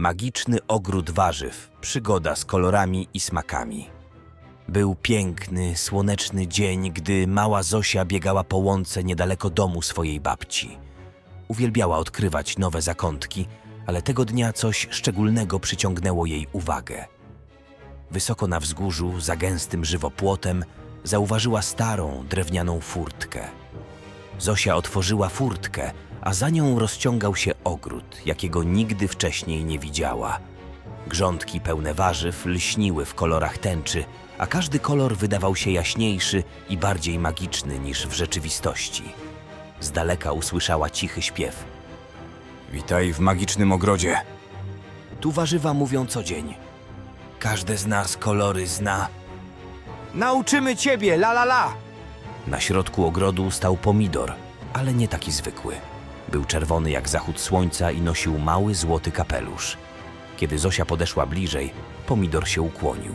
Magiczny ogród warzyw, przygoda z kolorami i smakami. Był piękny, słoneczny dzień, gdy mała Zosia biegała po łące niedaleko domu swojej babci. Uwielbiała odkrywać nowe zakątki, ale tego dnia coś szczególnego przyciągnęło jej uwagę. Wysoko na wzgórzu, za gęstym żywopłotem, zauważyła starą, drewnianą furtkę. Zosia otworzyła furtkę, a za nią rozciągał się ogród, jakiego nigdy wcześniej nie widziała. Grządki pełne warzyw lśniły w kolorach tęczy, a każdy kolor wydawał się jaśniejszy i bardziej magiczny niż w rzeczywistości. Z daleka usłyszała cichy śpiew. Witaj w magicznym ogrodzie. Tu warzywa mówią co dzień. Każde z nas kolory zna. Nauczymy ciebie, la la la! Na środku ogrodu stał pomidor, ale nie taki zwykły. Był czerwony jak zachód słońca i nosił mały złoty kapelusz. Kiedy Zosia podeszła bliżej, pomidor się ukłonił.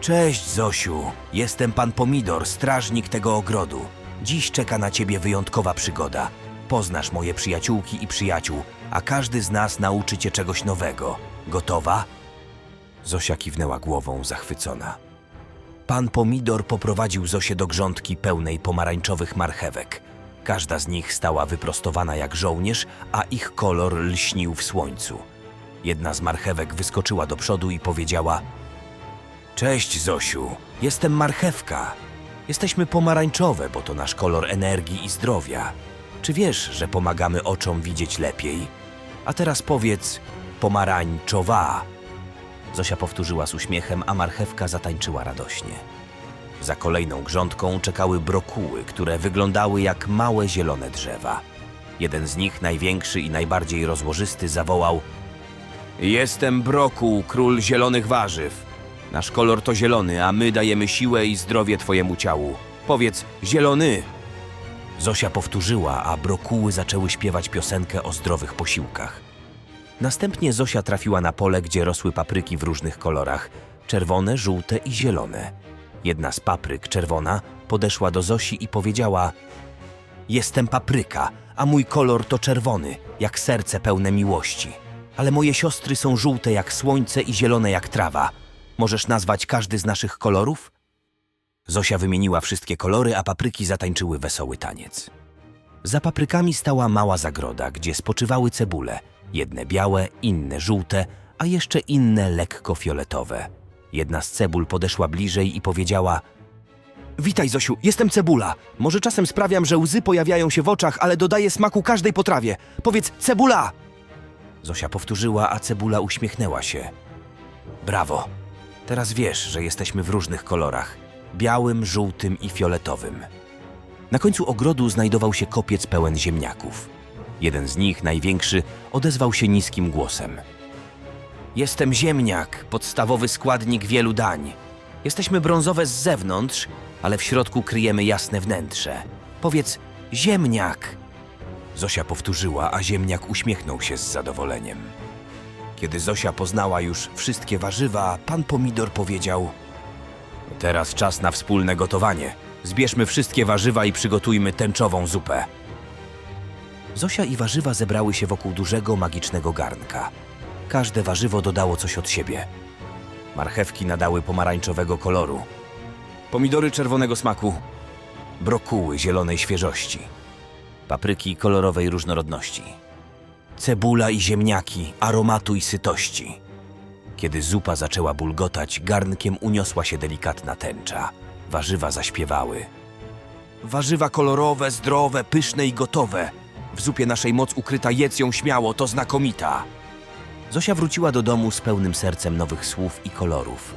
Cześć, Zosiu. Jestem pan Pomidor, strażnik tego ogrodu. Dziś czeka na ciebie wyjątkowa przygoda. Poznasz moje przyjaciółki i przyjaciół, a każdy z nas nauczy cię czegoś nowego. Gotowa? Zosia kiwnęła głową, zachwycona. Pan Pomidor poprowadził Zosię do grządki pełnej pomarańczowych marchewek. Każda z nich stała wyprostowana jak żołnierz, a ich kolor lśnił w słońcu. Jedna z marchewek wyskoczyła do przodu i powiedziała: Cześć, Zosiu, jestem marchewka. Jesteśmy pomarańczowe, bo to nasz kolor energii i zdrowia. Czy wiesz, że pomagamy oczom widzieć lepiej? A teraz powiedz pomarańczowa. Zosia powtórzyła z uśmiechem, a marchewka zatańczyła radośnie. Za kolejną grządką czekały brokuły, które wyglądały jak małe zielone drzewa. Jeden z nich, największy i najbardziej rozłożysty, zawołał: Jestem brokuł, król zielonych warzyw. Nasz kolor to zielony, a my dajemy siłę i zdrowie twojemu ciału. Powiedz zielony. Zosia powtórzyła, a brokuły zaczęły śpiewać piosenkę o zdrowych posiłkach. Następnie Zosia trafiła na pole, gdzie rosły papryki w różnych kolorach czerwone, żółte i zielone. Jedna z papryk, czerwona, podeszła do Zosi i powiedziała: Jestem papryka, a mój kolor to czerwony, jak serce pełne miłości. Ale moje siostry są żółte jak słońce i zielone jak trawa. Możesz nazwać każdy z naszych kolorów? Zosia wymieniła wszystkie kolory, a papryki zatańczyły wesoły taniec. Za paprykami stała mała zagroda, gdzie spoczywały cebule. Jedne białe, inne żółte, a jeszcze inne lekko fioletowe. Jedna z cebul podeszła bliżej i powiedziała: Witaj, Zosiu, jestem cebula. Może czasem sprawiam, że łzy pojawiają się w oczach, ale dodaję smaku każdej potrawie. Powiedz cebula! Zosia powtórzyła, a cebula uśmiechnęła się. Brawo. Teraz wiesz, że jesteśmy w różnych kolorach: białym, żółtym i fioletowym. Na końcu ogrodu znajdował się kopiec pełen ziemniaków. Jeden z nich, największy, odezwał się niskim głosem. Jestem ziemniak, podstawowy składnik wielu dań. Jesteśmy brązowe z zewnątrz, ale w środku kryjemy jasne wnętrze. Powiedz ziemniak. Zosia powtórzyła, a ziemniak uśmiechnął się z zadowoleniem. Kiedy Zosia poznała już wszystkie warzywa, pan Pomidor powiedział: Teraz czas na wspólne gotowanie. Zbierzmy wszystkie warzywa i przygotujmy tęczową zupę. Zosia i warzywa zebrały się wokół dużego, magicznego garnka. Każde warzywo dodało coś od siebie. Marchewki nadały pomarańczowego koloru, pomidory czerwonego smaku, brokuły zielonej świeżości, papryki kolorowej różnorodności, cebula i ziemniaki aromatu i sytości. Kiedy zupa zaczęła bulgotać, garnkiem uniosła się delikatna tęcza. Warzywa zaśpiewały. Warzywa kolorowe, zdrowe, pyszne i gotowe. W zupie naszej moc ukryta, jedz ją śmiało, to znakomita. Zosia wróciła do domu z pełnym sercem nowych słów i kolorów.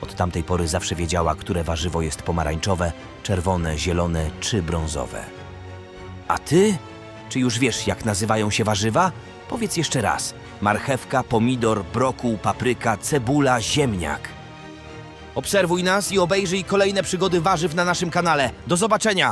Od tamtej pory zawsze wiedziała, które warzywo jest pomarańczowe, czerwone, zielone czy brązowe. A ty? Czy już wiesz, jak nazywają się warzywa? Powiedz jeszcze raz. Marchewka, pomidor, brokuł, papryka, cebula, ziemniak. Obserwuj nas i obejrzyj kolejne przygody warzyw na naszym kanale. Do zobaczenia!